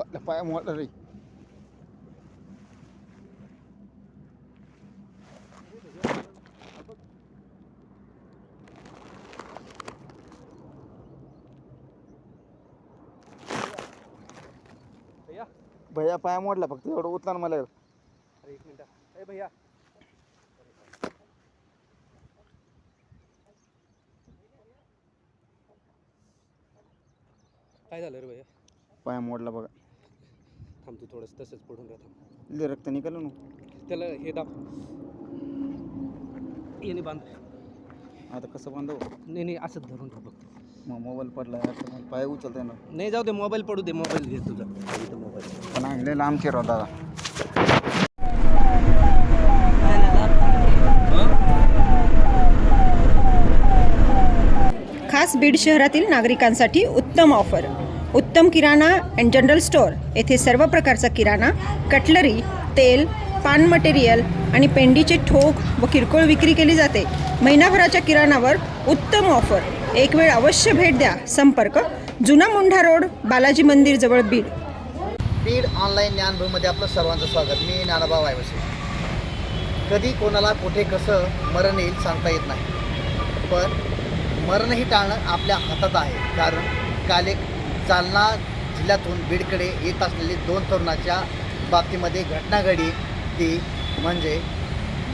मोडला रे भैया. भैया पाया मोडला फक्त एवढं उचला ना मला. अरे एक मिनिट. ए भैया. काय झालं रे भैया? पाया मोडला बघा. थांब तू थोडंसं तसंच पडून राहा थांब लय रक्त निघालं ना. त्याला हे दाब. याने बांध. आता कसं बांधव? नाही नाही असंच धरून ठेव फक्त. मग मोबाईल पडला आता मला पाय उचलता येणार नाही जाऊ दे मोबाईल पडू दे मोबाईल घे तुझा. इथं मोबाईल पण आहे लय लांबचे राव दादा. खास बीड शहरातील नागरिकांसाठी उत्तम ऑफर. उत्तम किराणा अँड जनरल स्टोअर येथे सर्व प्रकारचा किराणा कटलरी तेल पान मटेरियल आणि पेंडीचे ठोक व किरकोळ विक्री केली जाते. महिनाभराच्या किराणावर उत्तम ऑफर एक वेळ अवश्य भेट द्या. संपर्क जुना मुंढा रोड बालाजी मंदिर जवळ बीड. बीड ऑनलाईन ज्ञानभूमध्ये आपलं सर्वांचं स्वागत. मी ज्ञानभाव वायवसे कधी कोणाला कुठे कसं मरण येईल सांगता येत नाही. पण मरणही टाळणं आपल्या हातात आहे. कारण काल एक जालना जिल्ह्यातून बीडकडे येत असलेली दोन तरुणाच्या बाबतीमध्ये घटना घडी ती म्हणजे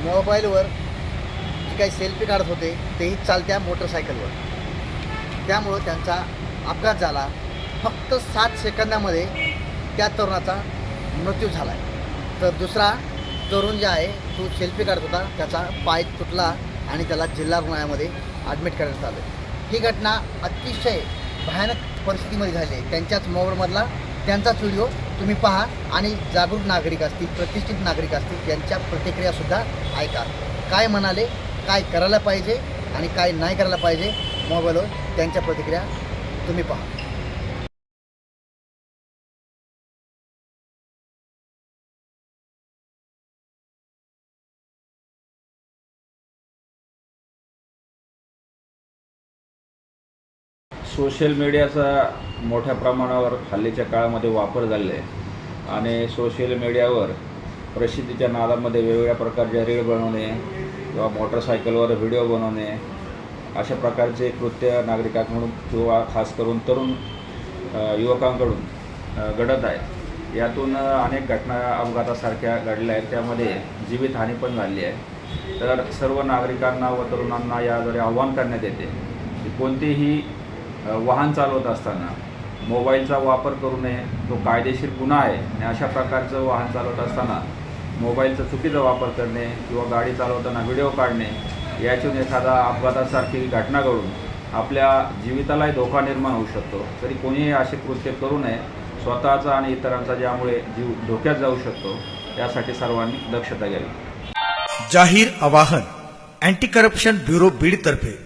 मोबाईलवर जी काही सेल्फी काढत होते तेही चालत्या मोटरसायकलवर. त्यामुळं त्यांचा अपघात झाला. फक्त सात सेकंदामध्ये त्या तरुणाचा मृत्यू झाला आहे तर दुसरा तरुण जे आहे तो सेल्फी काढत होता. त्याचा पाय तुटला आणि त्याला जिल्हा रुग्णालयामध्ये ॲडमिट करण्यात आलं. ही घटना अतिशय भयानक परिस्थितीमध्ये झाले. त्यांच्याच मोबाईलमधला त्यांचाच व्हिडिओ तुम्ही पहा आणि जागरूक नागरिक असतील प्रतिष्ठित नागरिक असतील त्यांच्या प्रतिक्रियासुद्धा ऐका. काय म्हणाले काय करायला पाहिजे आणि काय नाही करायला पाहिजे मोबाईलवर त्यांच्या प्रतिक्रिया तुम्ही पहा. सोशल मीडियाचा मोठ्या प्रमाणावर हल्लीच्या काळामध्ये वापर झालेला आहे. आणि सोशल मीडियावर प्रसिद्धीच्या नादामध्ये वेगवेगळ्या प्रकारच्या रील बनवणे किंवा मोटरसायकलवर व्हिडिओ बनवणे अशा प्रकारचे कृत्य नागरिकांकडून किंवा खास करून तरुण युवकांकडून घडत आहे. यातून अनेक घटना अपघातासारख्या घडल्या आहेत. त्यामध्ये जीवितहानी पण झाली आहे. तर सर्व नागरिकांना व तरुणांना याद्वारे आव्हान करण्यात येते कोणतीही वाहन चालवत असताना मोबाईलचा वापर करू नये तो कायदेशीर गुन्हा आहे आणि अशा प्रकारचं वाहन चालवत असताना मोबाईलचा चुकीचा वापर करणे किंवा गाडी चालवताना व्हिडिओ काढणे याच्यातून एखादा अपघातासारखी घटना घडून आपल्या जीवितालाही धोका निर्माण होऊ शकतो. तरी कोणीही असे कृत्य करू नये स्वतःचा आणि इतरांचा ज्यामुळे जीव धोक्यात जाऊ शकतो यासाठी सर्वांनी दक्षता घ्यावी. जाहीर आवाहन अँटी करप्शन ब्युरो बीड तर्फे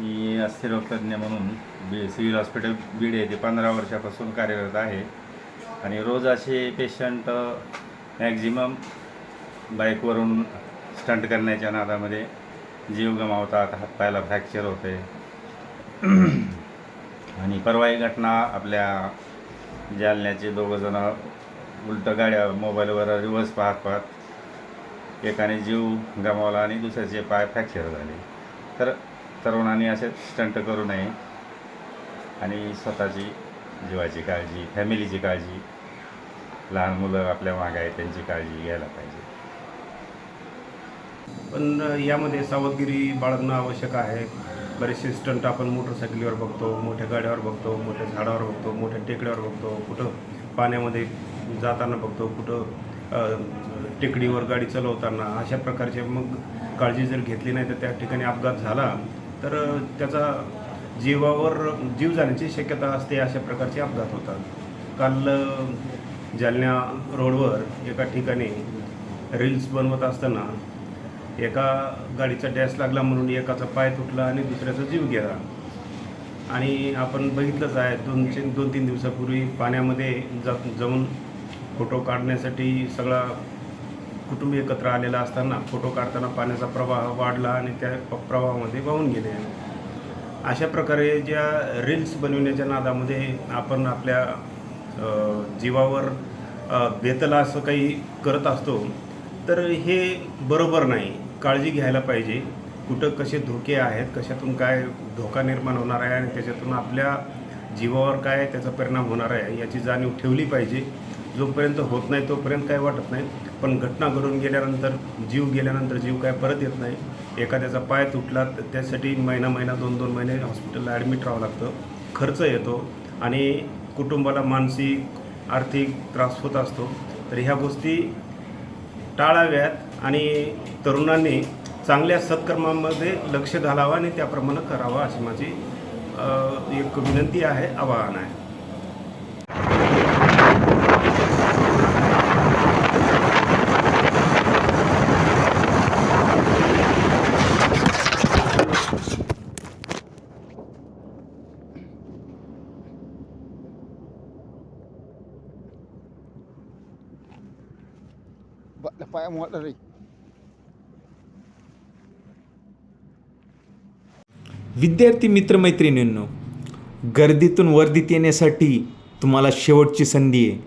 मी अस्थिरोगतज्ञ म्हणून बी सिव्हिल हॉस्पिटल बीड येथे पंधरा वर्षापासून कार्यरत आहे. आणि रोज असे पेशंट मॅक्झिमम बाईकवरून स्टंट करण्याच्या नादामध्ये जीव गमावतात हातपायाला फ्रॅक्चर होते. आणि परवा ही घटना आपल्या जालन्याचे दोघंजणं उलटं गाड्या मोबाईलवर रिव्हर्स पाहत पाहत एकाने जीव गमावला आणि दुसऱ्याचे पाय फ्रॅक्चर झाले. तर तरुणांनी असे स्टंट करू नये. आणि स्वतःची जीवाची काळजी फॅमिलीची काळजी लहान मुलं आपल्या मागे आहेत त्यांची काळजी घ्यायला पाहिजे. पण यामध्ये सावधगिरी बाळगणं आवश्यक आहे. बरेचसे स्टंट आपण मोटरसायकलीवर बघतो मोठ्या गाड्यावर बघतो मोठ्या झाडावर बघतो मोठ्या टेकड्यावर बघतो कुठं पाण्यामध्ये जाताना बघतो कुठं टेकडीवर गाडी चालवताना अशा प्रकारचे मग काळजी जर घेतली नाही तर त्या ठिकाणी अपघात झाला तर त्याचा जीवावर जीव जाण्याची शक्यता असते अशा प्रकारचे अपघात होतात. काल जालन्या रोडवर एका ठिकाणी रील्स बनवत असताना एका गाडीचा डॅश लागला म्हणून एकाचा पाय तुटला आणि दुसऱ्याचा जीव गेला. आणि आपण बघितलंच आहे दोन दोन तीन दिवसापूर्वी पाण्यामध्ये जा जाऊन फोटो काढण्यासाठी सगळा कुटुंब एकत्र आलेला असताना फोटो काढताना पाण्याचा प्रवाह वाढला आणि त्या प- प्रवाहामध्ये वाहून गेले. अशा प्रकारे ज्या रील्स बनविण्याच्या नादामध्ये आपण आपल्या जीवावर बेतला असं काही करत असतो तर हे बरोबर नाही. काळजी घ्यायला पाहिजे. कुठं कसे धोके आहेत कशातून काय धोका निर्माण होणार आहे आणि त्याच्यातून आपल्या जीवावर काय त्याचा परिणाम होणार आहे याची जाणीव ठेवली पाहिजे. जोपर्यंत होत नाही तोपर्यंत काय वाटत नाही. पण घटना घडून गेल्यानंतर जीव गेल्यानंतर जीव काय परत येत नाही. एखाद्याचा पाय तुटला तर त्यासाठी महिना महिना दोन दोन महिने हॉस्पिटलला ॲडमिट राहावं लागतं. खर्च येतो आणि कुटुंबाला मानसिक आर्थिक त्रास होत असतो. तर ह्या गोष्टी टाळाव्यात आणि तरुणांनी चांगल्या सत्कर्मामध्ये लक्ष घालावं आणि त्याप्रमाणे करावं अशी माझी एक विनंती आहे आवाहन आहे. ब- पाय मोडला विद्यार्थी मित्रमैत्रिणींनो गर्दीतून वर्दीत येण्यासाठी तुम्हाला शेवटची संधी आहे.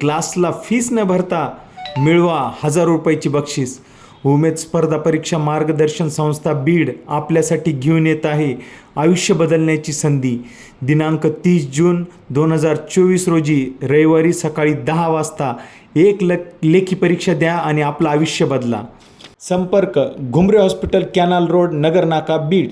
क्लासला फीस न भरता मिळवा हजार रुपयाची बक्षीस. उमेद स्पर्धा परीक्षा मार्गदर्शन संस्था बीड आपल्यासाठी घेऊन येत आहे. आयुष्य बदलण्याची संधी. दिनांक तीस जून दोन हजार चोवीस रोजी रविवारी सकाळी दहा वाजता एक लक लेखी परीक्षा द्या आणि आपलं आयुष्य बदला. संपर्क Ghumre hospital canal road Nagar नाका बीड.